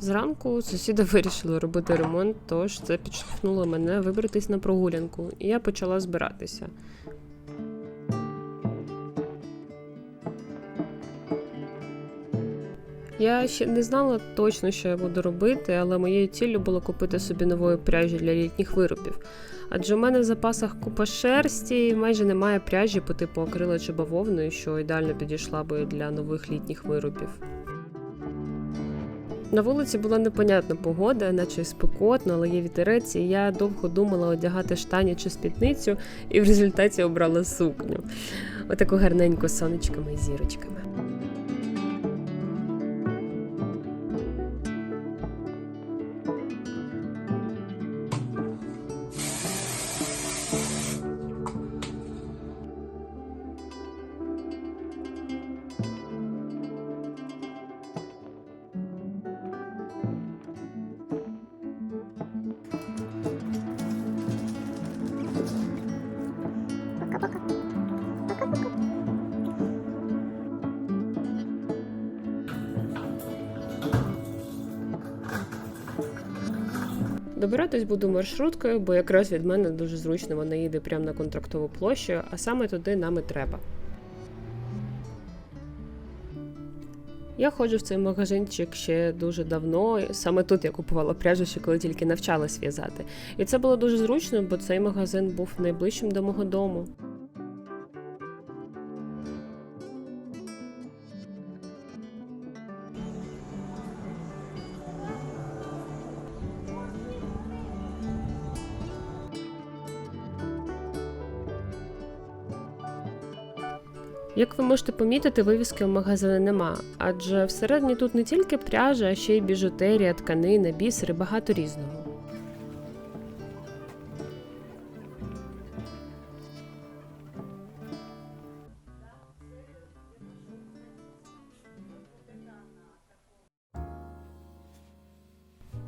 Зранку сусіди вирішили робити ремонт, тож це підштовхнуло мене вибратись на прогулянку, і я почала збиратися. Я ще не знала точно, що я буду робити, але моєю ціллю було купити собі нової пряжі для літніх виробів. Адже у мене в запасах купа шерсті, і майже немає пряжі по типу акрила чи бавовної, що ідеально підійшла би для нових літніх виробів. На вулиці була непонятна погода, наче спекотно, але є вітерець, і я довго думала одягати штані чи спідницю, і в результаті обрала сукню. Отаку гарненьку сонечками і зірочками. Добиратись буду маршруткою, бо якраз від мене дуже зручно вона їде прямо на контрактову площу, а саме туди нам і треба. Я ходжу в цей магазинчик ще дуже давно. Саме тут я купувала пряжу, ще коли тільки навчалась в'язати. І це було дуже зручно, бо цей магазин був найближчим до мого дому. Як ви можете помітити, вивіски в магазині нема, адже всередині тут не тільки пряжа, а ще й біжутерія, тканина, бісери, багато різного.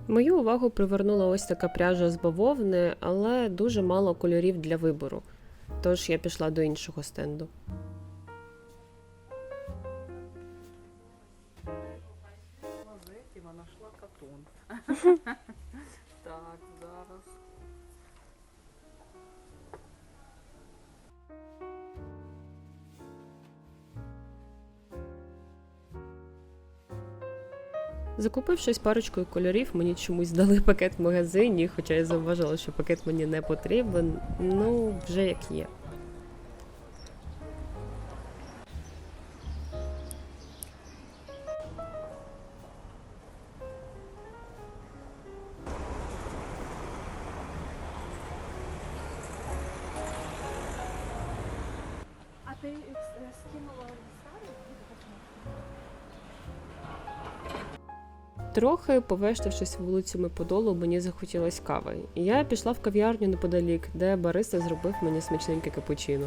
Мою увагу привернула ось така пряжа з бавовни, але дуже мало кольорів для вибору. Тож я пішла до іншого стенду. Так, зараз. Закупившись парочкою кольорів, мені чомусь дали пакет в магазині, хоча я зауважила, що пакет мені не потрібен. Ну, вже як є. Трохи повештавшись вулицями Подолу, мені захотілось кави. І я пішла в кав'ярню неподалік, де бариста зробив мені смачненьке капучино.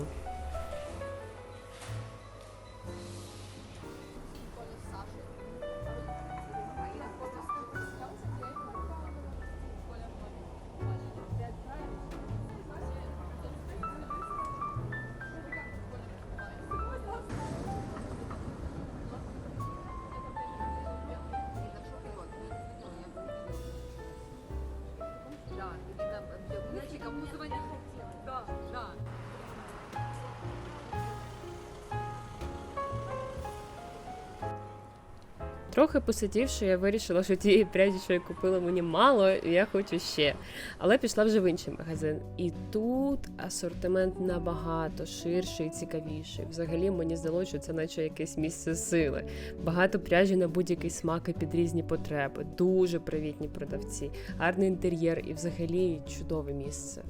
Трохи посидівши, я вирішила, що тієї пряжі, що я купила, мені мало, і я хочу ще. Але пішла вже в інший магазин. І тут асортимент набагато ширший і цікавіший. Взагалі мені здалося, що це наче якесь місце сили. Багато пряжі на будь-який смак і під різні потреби. Дуже привітні продавці, гарний інтер'єр і взагалі чудове місце.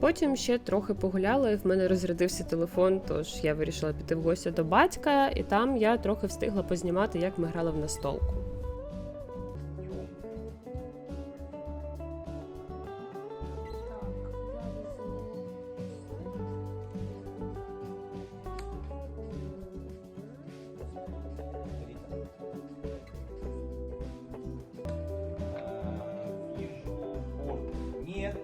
Потім ще трохи погуляла, і в мене розрядився телефон, тож я вирішила піти в гості до батька, і там я трохи встигла познімати, як ми грали в настолку.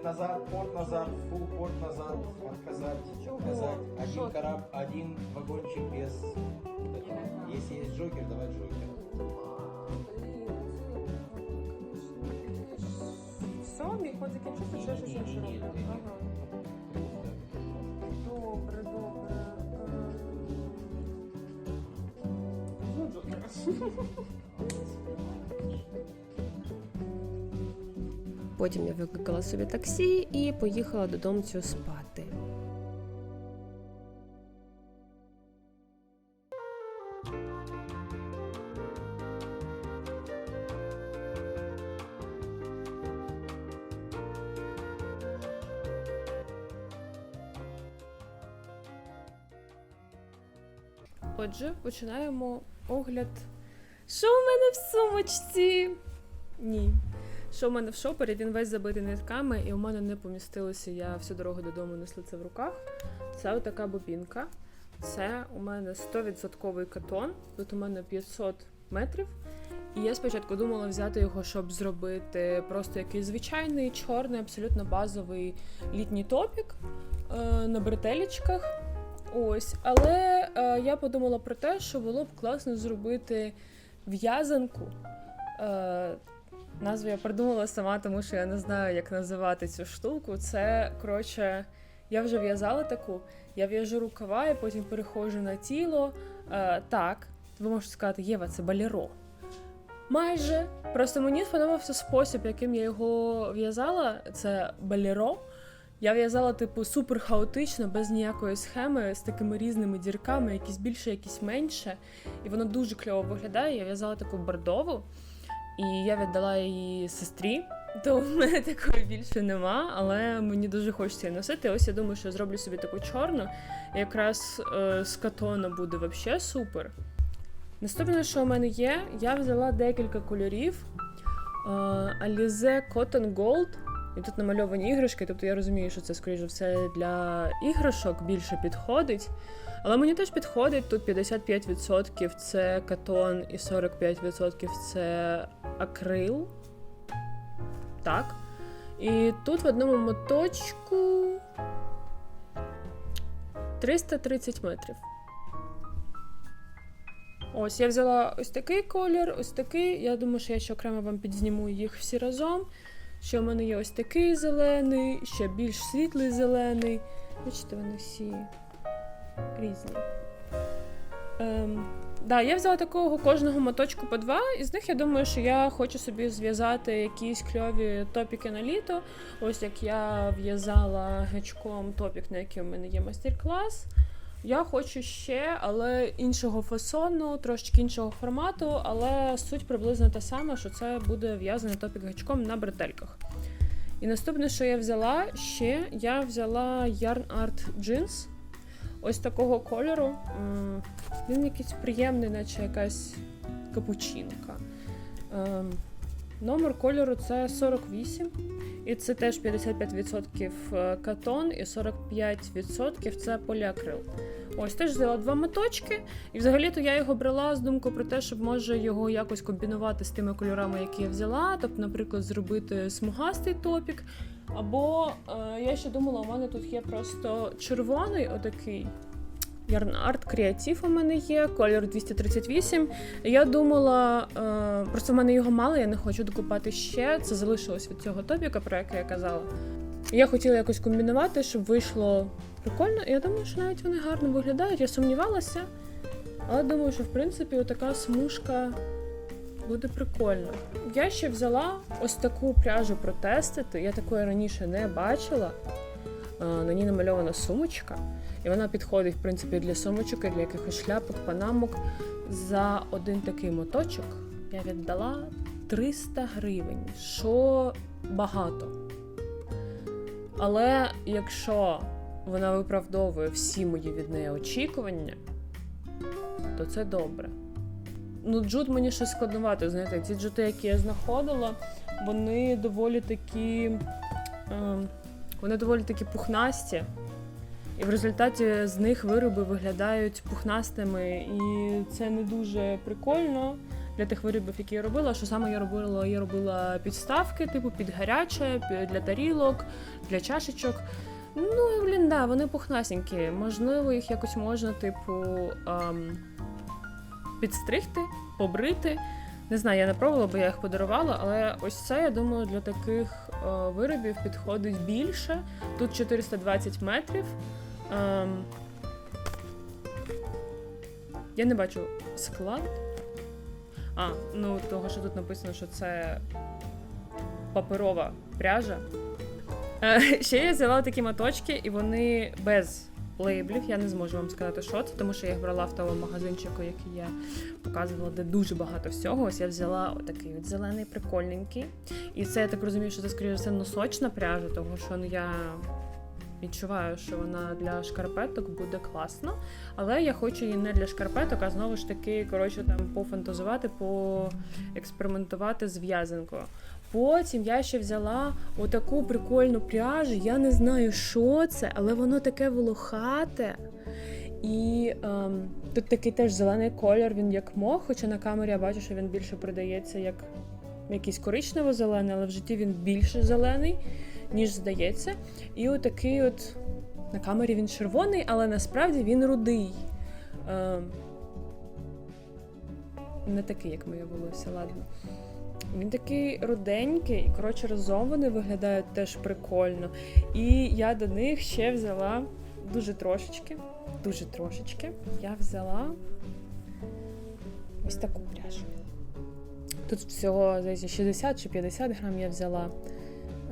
порт. Нет, назад, порт назад, фул порт назад, отказать, отказать. Один кораб, один вагончик без этого. Если есть Джокер, давай Джокер. Все, мій ход закінчився, ще щось інше Ні-ні-ні, роблю. ні-ні. Ага. Добре, добре. Ем. Ну, Джокера. Потім я викликала собі таксі і поїхала додому спати. Отже, починаємо огляд. Що в мене в сумочці? Ні. Що в мене в шопері, він весь забитий нитками, і у мене не помістилося. Я всю дорогу додому несла це в руках. Це отака бобінка. Це у мене 100% катон. Тут у мене 500 метрів. І я спочатку думала взяти його, щоб зробити просто якийсь звичайний, чорний, абсолютно базовий літній топік е, на бретелечках. Ось, але е, я подумала про те, що було б класно зробити в'язанку. Е, Назву я придумала сама, тому що я не знаю, як називати цю штуку. Це, коротше, я вже в'язала таку, я в'яжу рукава і потім переходжу на тіло. Е, так, ви можете сказати, Єва, це балеро. Майже. Просто мені сподобався спосіб, яким я його в'язала. Це балеро. Я в'язала, типу, супер хаотично, без ніякої схеми, з такими різними дірками, якісь більше, якісь менше. І воно дуже кльово виглядає. Я в'язала таку бордову. І я віддала її сестрі, то в мене такої більше нема, але мені дуже хочеться її носити. Ось я думаю, що зроблю собі таку чорну. Якраз е, з катона буде взагалі супер. Наступне, що у мене є, я взяла декілька кольорів. Е, Alize Cotton Gold. І тут намальовані іграшки, тобто я розумію, що це, скоріш за все, для іграшок більше підходить. Але мені теж підходить. Тут 55% це катон і 45% це акрил. Так. І тут в одному моточку 330 метрів. Ось я взяла ось такий колір, ось такий. Я думаю, що я ще окремо вам підзніму їх всі разом. Що в мене є ось такий зелений, ще більш світлий зелений. Бачите, вони всі різні. Ем, да, я взяла такого кожного моточку по два. Із них я думаю, що я хочу собі зв'язати якісь кльові топіки на літо. Ось як я в'язала гачком топік, на який у мене є майстер-клас. Я хочу ще, але іншого фасону, трошечки іншого формату, але суть приблизно та сама, що це буде в'язаний топік гачком на бретельках. І наступне, що я взяла ще, я взяла Yarn Art Jeans. Ось такого кольору. Він якийсь приємний, наче якась капучинка. Ем, Номер кольору це 48. І це теж 55% катон і 45% це поліакрил. Ось теж взяла два моточки. І взагалі-то я його брала з думкою про те, щоб може його якось комбінувати з тими кольорами, які я взяла. Тобто, наприклад, зробити смугастий топік. Або е, я ще думала, у мене тут є просто червоний отакий. Art Creative у мене є, колір 238. Я думала, е, просто в мене його мало, я не хочу докупати ще. Це залишилось від цього топіка, про який я казала. Я хотіла якось комбінувати, щоб вийшло прикольно. І я думаю, що навіть вони гарно виглядають. Я сумнівалася, але думаю, що в принципі отака смужка буде прикольно. Я ще взяла ось таку пряжу протестити. Я такої раніше не бачила. На ній намальована сумочка. І вона підходить, в принципі, для сумочок, і для якихось шляпок, панамок. За один такий моточок я віддала 300 гривень, що багато. Але якщо вона виправдовує всі мої від неї очікування, то це добре. Ну, джут мені щось складновато, знаєте, ці джути, які я знаходила, вони доволі такі. Е, вони доволі такі пухнасті. І в результаті з них вироби виглядають пухнастими, і це не дуже прикольно для тих виробів, які я робила. Що саме я робила? Я робила підставки, типу під гаряче, для тарілок, для чашечок. Ну і блін, да, вони пухнасенькі. Можливо, їх якось можна, типу, ем, підстригти, побрити. Не знаю, я не пробувала, бо я їх подарувала, але ось це, я думаю, для таких е, виробів підходить більше. Тут 420 метрів. Ем, я не бачу склад. А, ну того, що тут написано, що це паперова пряжа. Е, ще я взяла такі моточки, і вони без лейблів. Я не зможу вам сказати, що це, тому що я їх брала в тому магазинчику, який я показувала, де дуже багато всього. Ось я взяла отакий от зелений, прикольненький. І це я так розумію, що це скоріше все носочна пряжа, тому що ну, я відчуваю, що вона для шкарпеток буде класно. Але я хочу її не для шкарпеток, а знову ж таки, коротше, там пофантазувати, поекспериментувати з в'язанкою. Потім я ще взяла отаку прикольну пряжу. Я не знаю, що це, але воно таке волохате. І ем, тут такий теж зелений колір, він як мох, хоча на камері я бачу, що він більше продається як якийсь коричнево-зелений, але в житті він більше зелений, ніж здається. І отакий от на камері він червоний, але насправді він рудий. Ем, не такий, як моє волосся, ладно. Він такий руденький, і коротше разом вони виглядають теж прикольно. І я до них ще взяла дуже трошечки, дуже трошечки. Я взяла ось таку пряжу. Тут всього здається, 60 чи 50 грам я взяла.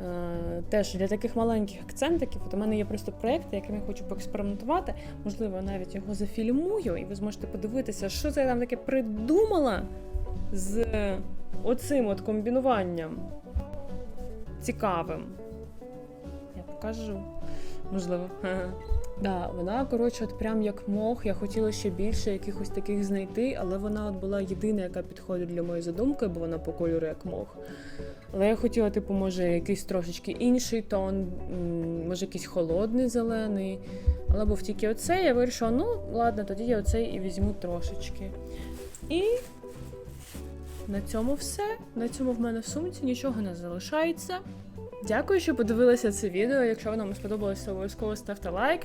Е, теж для таких маленьких акцентиків. От у мене є просто проєкт, яким я хочу поекспериментувати. Можливо, навіть його зафільмую, і ви зможете подивитися, що це я там таке придумала з оцим от комбінуванням цікавим. Я покажу. Можливо. Да, вона, коротше, от прям як мох. Я хотіла ще більше якихось таких знайти, але вона от була єдина, яка підходить для моєї задумки, бо вона по кольору як мох. Але я хотіла, типу, може, якийсь трошечки інший тон, може, якийсь холодний зелений. Але був тільки оцей, я вирішила, ну ладно, тоді я оцей і візьму трошечки. І на цьому все. На цьому в мене в сумці нічого не залишається. Дякую, що подивилися це відео. Якщо воно вам сподобалося, то обов'язково ставте лайк.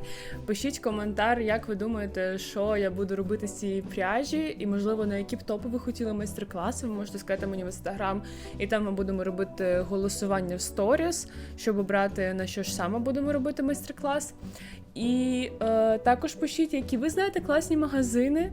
Пишіть коментар, як ви думаєте, що я буду робити з цієї пряжі, і можливо на які б топи ви хотіли майстер-класи. Ви можете сказати мені в інстаграм, і там ми будемо робити голосування в сторіс, щоб обрати на що ж саме будемо робити майстер-клас. І е, також пишіть, які ви знаєте класні магазини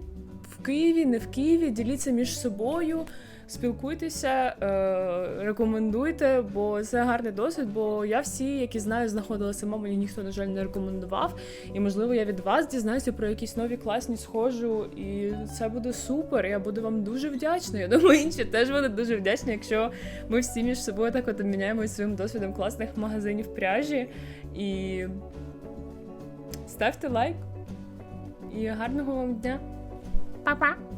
в Києві, не в Києві. Діліться між собою спілкуйтеся, е, рекомендуйте, бо це гарний досвід. Бо я всі, які знаю, знаходила сама, мені ніхто, на жаль, не рекомендував. І можливо, я від вас дізнаюся про якісь нові класні схожу, і це буде супер. Я буду вам дуже вдячна. Я думаю, інші теж будуть дуже вдячні, якщо ми всі між собою так от обміняємося своїм досвідом класних магазинів пряжі. І ставте лайк. І гарного вам дня. Па-па!